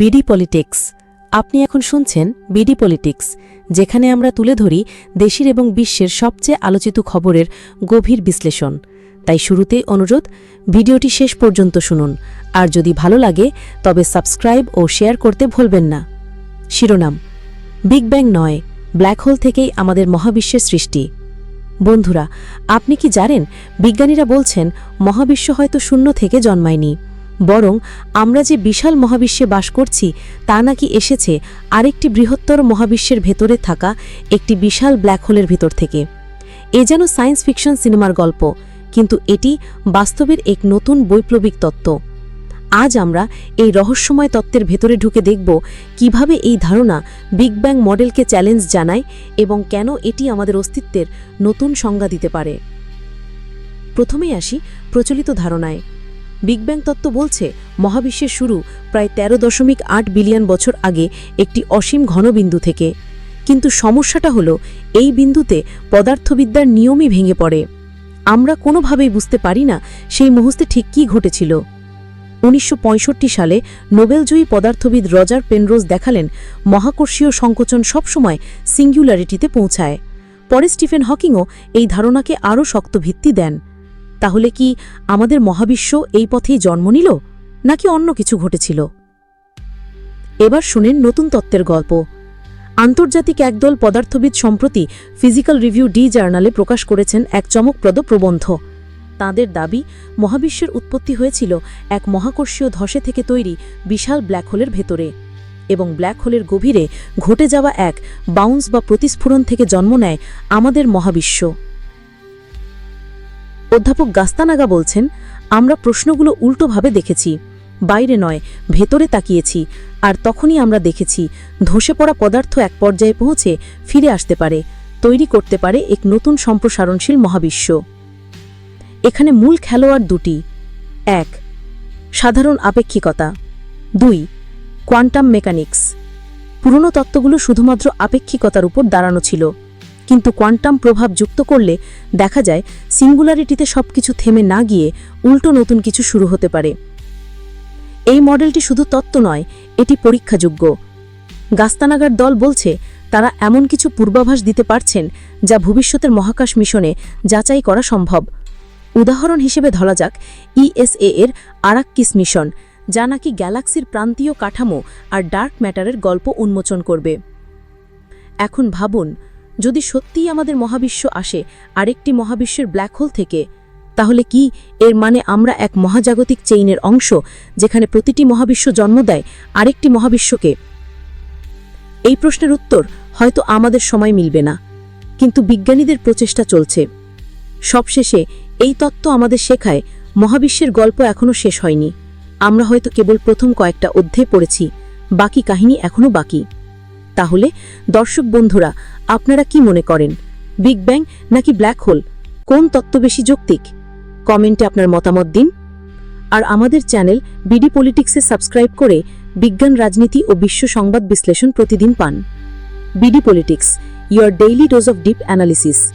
BD politics. আপনি এখন শুনছেন বিডি পলিটিক্স, যেখানে আমরা তুলে ধরি দেশের এবং বিশ্বের সবচেয়ে আলোচিত খবরের গভীর বিশ্লেষণ। তাই শুরুতেই অনুরোধ, ভিডিওটি শেষ পর্যন্ত শুনুন। আর যদি ভালো লাগে, তবে সাবস্ক্রাইব ও শেয়ার করতে ভুলবেন না। শিরোনাম, বিগ ব্যাং নয়, ব্ল্যাক হোল থেকেই আমাদের মহাবিশ্বের সৃষ্টি। বন্ধুরা, আপনি কি জানেন, বিজ্ঞানীরা বলছেন, মহাবিশ্ব হয়তো শূন্য থেকে জন্মায়নি। বরং আমরা যে বিশাল মহাবিশ্বে বাস করছি, তা নাকি এসেছে আরেকটি বৃহত্তর মহাবিশ্বের ভেতরে থাকা একটি বিশাল ব্ল্যাক হোলের ভেতর থেকে। এ যেন সায়েন্স ফিকশন সিনেমার গল্প, কিন্তু এটি বাস্তবের এক নতুন বৈপ্লবিক তত্ত্ব। আজ আমরা এই রহস্যময় তত্ত্বের ভেতরে ঢুকে দেখব কীভাবে এই ধারণা বিগ ব্যাং মডেলকে চ্যালেঞ্জ জানায় এবং কেন এটি আমাদের অস্তিত্বের নতুন সংজ্ঞা দিতে পারে। প্রথমেই আসি প্রচলিত ধারণায়। বিগ ব্যাং তত্ত্ব বলছে, মহাবিশ্বের শুরু প্রায় তেরো দশমিক আট বিলিয়ন বছর আগে একটি অসীম ঘনবিন্দু থেকে। কিন্তু সমস্যাটা হলো, এই বিন্দুতে পদার্থবিদ্যার নিয়মই ভেঙে পড়ে। আমরা কোনোভাবেই বুঝতে পারি না সেই মুহূর্তে ঠিক কী ঘটেছিল। উনিশশো পঁয়ষট্টি সালে নোবেলজয়ী পদার্থবিদ রজার পেনরোজ দেখালেন, মহাকর্ষীয় সংকোচন সবসময় সিঙ্গুলারিটিতে পৌঁছায়। পরে স্টিফেন হকিংও এই ধারণাকে আরও শক্ত ভিত্তি দেন। তাহলে কি আমাদের মহাবিশ্ব এই পথেই জন্ম নিল, নাকি অন্য কিছু ঘটেছিল? এবার শুনেন নতুন তত্ত্বের গল্প। আন্তর্জাতিক একদল পদার্থবিদ সম্প্রতি ফিজিক্যাল রিভিউ ডি জার্নালে প্রকাশ করেছেন এক চমকপ্রদ প্রবন্ধ। তাদের দাবি, মহাবিশ্বের উৎপত্তি হয়েছিল এক মহাকর্ষীয় ধসে থেকে তৈরি বিশাল ব্ল্যাক হোলের ভেতরে এবং ব্ল্যাক হোলের গভীরে ঘটে যাওয়া এক বাউন্স বা প্রতিস্ফুরণ থেকে জন্ম নেয় আমাদের মহাবিশ্ব। অধ্যাপক গাস্তানাগা বলছেন, আমরা প্রশ্নগুলো উল্টোভাবে দেখেছি। বাইরে নয়, ভেতরে তাকিয়েছি। আর তখনই আমরা দেখেছি, ধসে পড়া পদার্থ এক পর্যায়ে পৌঁছে ফিরে আসতে পারে, তৈরি করতে পারে এক নতুন সম্প্রসারণশীল মহাবিশ্ব। এখানে মূল খেলোয়াড় দুটি। এক, সাধারণ আপেক্ষিকতা। দুই, কোয়ান্টাম মেকানিক্স। পুরনো তত্ত্বগুলো শুধুমাত্র আপেক্ষিকতার উপর দাঁড়ানো ছিল। কিন্তু কোয়ান্টাম প্রভাব যুক্ত করলে দেখা যায় সিঙ্গুলারিটিতে সবকিছু থেমে না গিয়ে উল্টো নতুন কিছু শুরু হতে পারে। এই মডেলটি শুধু তত্ত্ব নয়, এটি পরীক্ষাযোগ্য। গাস্তানাগার দল বলছে, তারা এমন কিছু পূর্বাভাস দিতে পারছেন যা ভবিষ্যতের মহাকাশ মিশনে যাচাই করা সম্ভব। উদাহরণ হিসেবে ধরা যাক, ইএসএ এর আরাক্কিস মিশন, যা নাকি গ্যালাক্সির প্রান্তীয় কাঠামো আর ডার্ক ম্যাটারের গল্প উন্মোচন করবে। এখন ভাবুন যদি সত্যিই আমাদের মহাবিশ্ব আসে আরেকটি মহাবিশ্বের ব্ল্যাক হোল থেকে, তাহলে কি এর মানে আমরা এক মহাজাগতিক চেইনের অংশ, যেখানে প্রতিটি মহাবিশ্ব জন্ম দেয় আরেকটি মহাবিশ্বকে? এই প্রশ্নের উত্তর হয়তো আমাদের সময় মিলবে না, কিন্তু বিজ্ঞানীদের প্রচেষ্টা চলছে। সবশেষে এই তত্ত্ব আমাদের শেখায়, মহাবিশ্বের গল্প এখনও শেষ হয়নি। আমরা হয়তো কেবল প্রথম কয়েকটা অধ্যায় পড়েছি, বাকি কাহিনী এখনও বাকি। তাহলে, দর্শক বন্ধুরা, আপনারা কি মনে করেন? বিগ ব্যাং নাকি ব্ল্যাক হোল? কোন তত্ত্ব বেশি যৌক্তিক? কমেন্টে আপনার মতামত দিন। আর আমাদের চ্যানেল বিডি পলিটিক্সে সাবস্ক্রাইব করে বিজ্ঞান, রাজনীতি ও বিশ্ব সংবাদ বিশ্লেষণ প্রতিদিন পান। BD politics your daily dose of deep analysis